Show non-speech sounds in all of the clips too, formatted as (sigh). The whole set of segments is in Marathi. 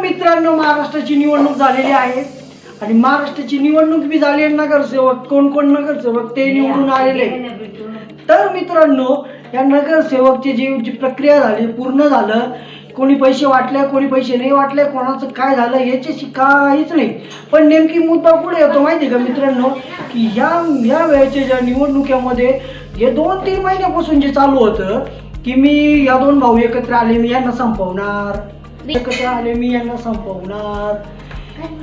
मित्रांनो महाराष्ट्राची निवडणूक झालेली आहे. आणि महाराष्ट्राची निवडणूक बी झाली आहे नगरसेवक कोण कोण नगरसेवक ते निवडून आलेले तर मित्रांनो या नगरसेवकची जी जी प्रक्रिया झाली पूर्ण झालं कोणी पैसे वाटले कोणी पैसे नाही वाटले कोणाचं काय झालं याच्याशी काहीच नाही. पण नेमकी मुद्दा पुढे येतो माहिती का मित्रांनो की ह्या या वेळेच्या ज्या निवडणुकीमध्ये हे दोन तीन महिन्यापासून जे चालू होतं की मी या दोन भाऊ एकत्र आले मी यांना संपवणार. एकत्र आले मी यांना संपवणार?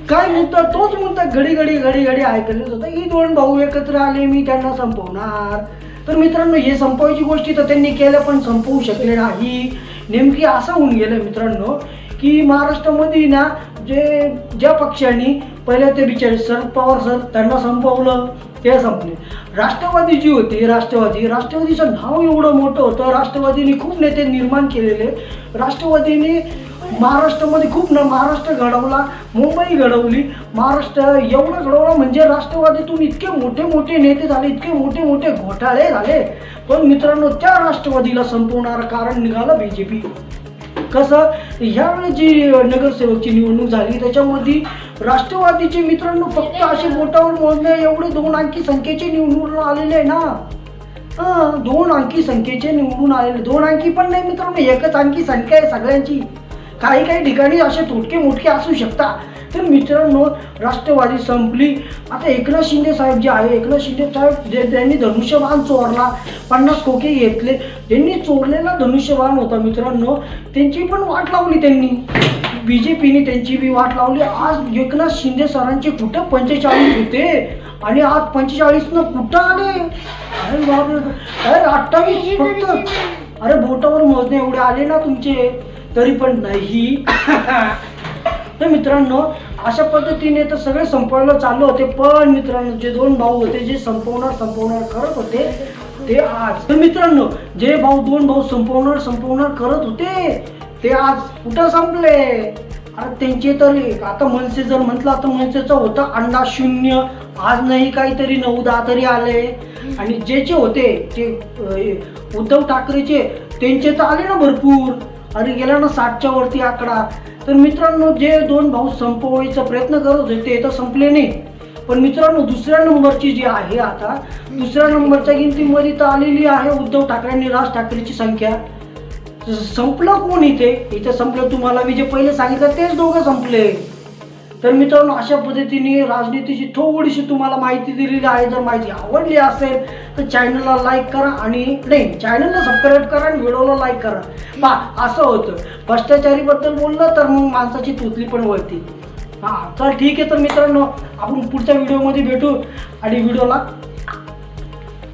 काय म्हणतो तोच म्हणतो घडी घडी घडी घडी ऐकलंच होतं. ही दोन भाऊ एकत्र आले मी त्यांना संपवणार. तर मित्रांनो हे संपवायची गोष्टी तर त्यांनी केल्या पण संपवू शकले नाही. नेमकी असं होऊन गेलं मित्रांनो की महाराष्ट्रामध्ये ना जे ज्या पक्षांनी पहिले ते बिचारे शरद पवार सर त्यांना संपवलं ते संपले. राष्ट्रवादी जी होती राष्ट्रवादी राष्ट्रवादीचं नाव एवढं मोठं होतं. राष्ट्रवादीने खूप नेते निर्माण केलेले. राष्ट्रवादीने महाराष्ट्रामध्ये खूप ना महाराष्ट्र घडवला मुंबई घडवली. महाराष्ट्र एवढं घडवलं म्हणजे राष्ट्रवादीतून इतके मोठे मोठे नेते झाले इतके मोठे मोठे घोटाळे झाले. पण मित्रांनो त्या राष्ट्रवादीला संपवणारं कारण निघालं बी जे पी कसं? ह्यावेळी जी नगरसेवकची निवडणूक झाली त्याच्यामध्ये राष्ट्रवादीचे मित्रांनो फक्त असे बोटावर मोजणे एवढे दोन अंकी संख्येचे निवडून आलेले ना. दोन अंकी संख्येचे निवडून आलेले. दोन अंकी पण नाही मित्रांनो एकच अंकी संख्या आहे सगळ्यांची. काही काही ठिकाणी असे तुटके मोटके असू शकतात. तर मित्रांनो राष्ट्रवादी संपली. आता एकनाथ शिंदे साहेब जे आहे एकनाथ शिंदे साहेब जे त्यांनी धनुष्यबाण चोरला पन्नास खोके घेतले. त्यांनी चोरलेला धनुष्यबाण होता मित्रांनो. त्यांची पण वाट लावली त्यांनी. बी जे पीने त्यांची बी वाट लावली. आज एकनाथ शिंदे सरांचे कुठं पंचेचाळीस होते? आणि आज पंचेचाळीसनं कुठं आले? अरे अरे अठ्ठावीस फक्त. अरे बोटावर मोजणे एवढे आले ना तुमचे. तरी पण नाही. (laughs) तर मित्रांनो अशा पद्धतीने तर सगळे संपवायला चालू होते पण मित्रांनो जे दोन भाऊ होते जे संपवणार संपवणार करत होते ते आज. तर मित्रांनो जे भाऊ दोन भाऊ संपवणार संपवणार करत होते ते आज कुठं संपले? अरे त्यांचे तरी आता मनसे जर म्हटलं तर मनसेचं होतं अंडा शून्य. आज नाही काहीतरी नऊ दहा तरी आले. आणि जे जे होते ते उद्धव ठाकरेचे त्यांचे तर आले ना भरपूर. अरे गेला ना साठच्या वरती आकडा. तर मित्रांनो जे दोन भाऊ संपवायचा प्रयत्न करत होते ते तर संपले नाही पण मित्रांनो दुसऱ्या नंबरची जी आहे आता दुसऱ्या नंबरच्या गिनतीमध्ये तर आलेली आहे उद्धव ठाकरे आणि राज ठाकरेची संख्या. संपलं कोण इथे? इथे संपलं तुम्हाला मी जे पहिले सांगितलं तेच दोघं संपले. तर मित्रांनो अशा पद्धतीने राजनीतीची थोडीशी तुम्हाला माहिती दिलेली आहे. जर माहिती आवडली असेल तर चॅनलला लाईक करा आणि नाही चॅनलला सबस्क्राईब करा आणि व्हिडिओला लाईक करा. पा असं होतं. भ्रष्टाचारीबद्दल बोललं तर मग माणसाची तुतली पण वळती. हां चल ठीक आहे तर मित्रांनो आपण पुढच्या व्हिडिओमध्ये भेटू आणि व्हिडिओला